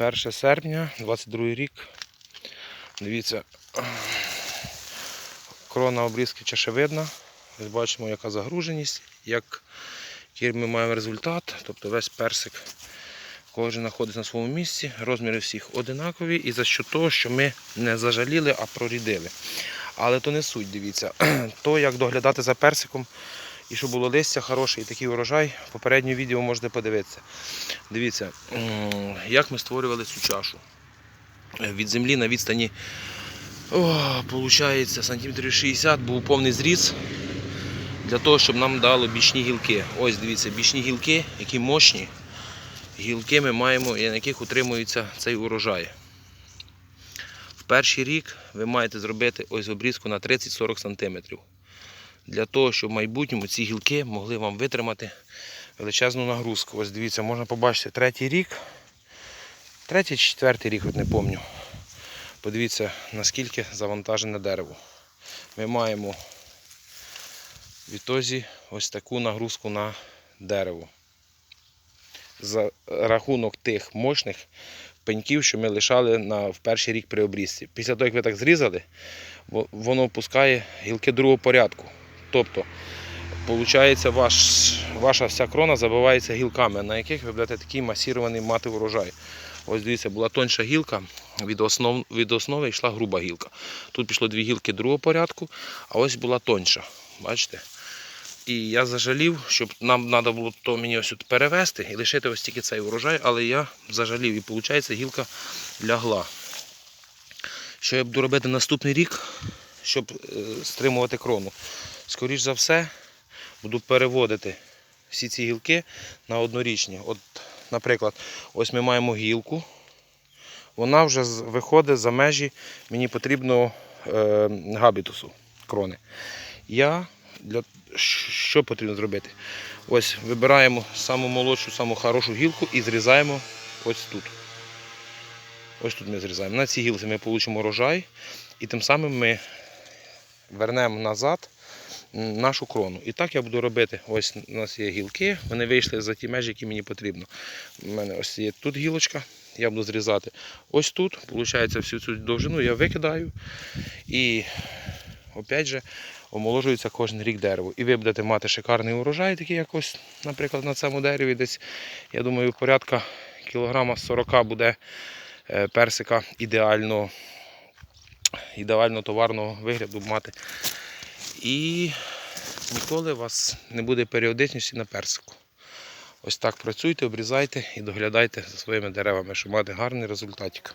1 серпня, 22 рік. Дивіться, крона обрізки чашевидна. Ось бачимо, яка загруженість, як, ми маємо результат. Тобто весь персик кожен знаходиться на своєму місці, розміри всіх одинакові і за що того, що ми не зажаліли, а прорідили. Але то не суть, дивіться. То як доглядати за персиком і щоб було листя хороше і такий урожай, попереднє відео можете подивитися. Дивіться, як ми створювали цю чашу. Від землі на відстані о, получається, сантиметрів 60 був повний зріз для того, щоб нам дало бічні гілки. Ось дивіться, бічні гілки, які мощні. Гілки ми маємо, на яких утримується цей урожай. В перший рік ви маєте зробити ось обрізку на 30-40 см. Для того, щоб в майбутньому ці гілки могли вам витримати величезну нагрузку. Ось дивіться, можна побачити третій рік. Третій чи четвертий рік, от не пам'ятаю. Подивіться, наскільки завантажене дерево. Ми маємо в ітозі ось таку нагрузку на дерево. За рахунок тих мощних пеньків, що ми лишали на, в перший рік при обрізці. Після того, як ви так зрізали, воно пускає гілки другого порядку. Тобто, виходить, ваш, ваша вся крона забивається гілками, на яких ви будете такий масірований мати урожай. Ось дивіться, була тонша гілка, від, основ, від основи йшла груба гілка. Тут пішло дві гілки другого порядку, а ось була тонша. Бачите? І я зажалів, щоб нам треба було то мені ось тут перевести і лишити ось тільки цей урожай, але я зажалів і виходить гілка лягла. Що я буду робити наступний рік, щоб е, стримувати крону? Скоріш за все, буду переводити всі ці гілки на однорічні. От, наприклад, ось ми маємо гілку. Вона вже виходить за межі мені потрібного е, габітусу крони. Я для що потрібно зробити? Ось вибираємо саму молодшу, саму хорошу гілку і зрізаємо ось тут. Ось тут ми зрізаємо. На цій гілці ми отримаємо рожай і тим самим ми вернемо назад нашу крону. І так я буду робити. Ось у нас є гілки, вони вийшли за ті межі, які мені потрібно. У мене ось є тут гілочка, я буду зрізати ось тут. Получається, всю цю довжину я викидаю і опять же омоложується кожен рік дерево. І ви будете мати шикарний урожай, такий як ось, наприклад, на цьому дереві десь, я думаю, порядка кілограма 40 буде е, персика ідеально, ідеально товарного вигляду мати. І ніколи у вас не буде періодичності на персику. Ось так працюйте, обрізайте і доглядайте за своїми деревами, щоб мати гарний результатик.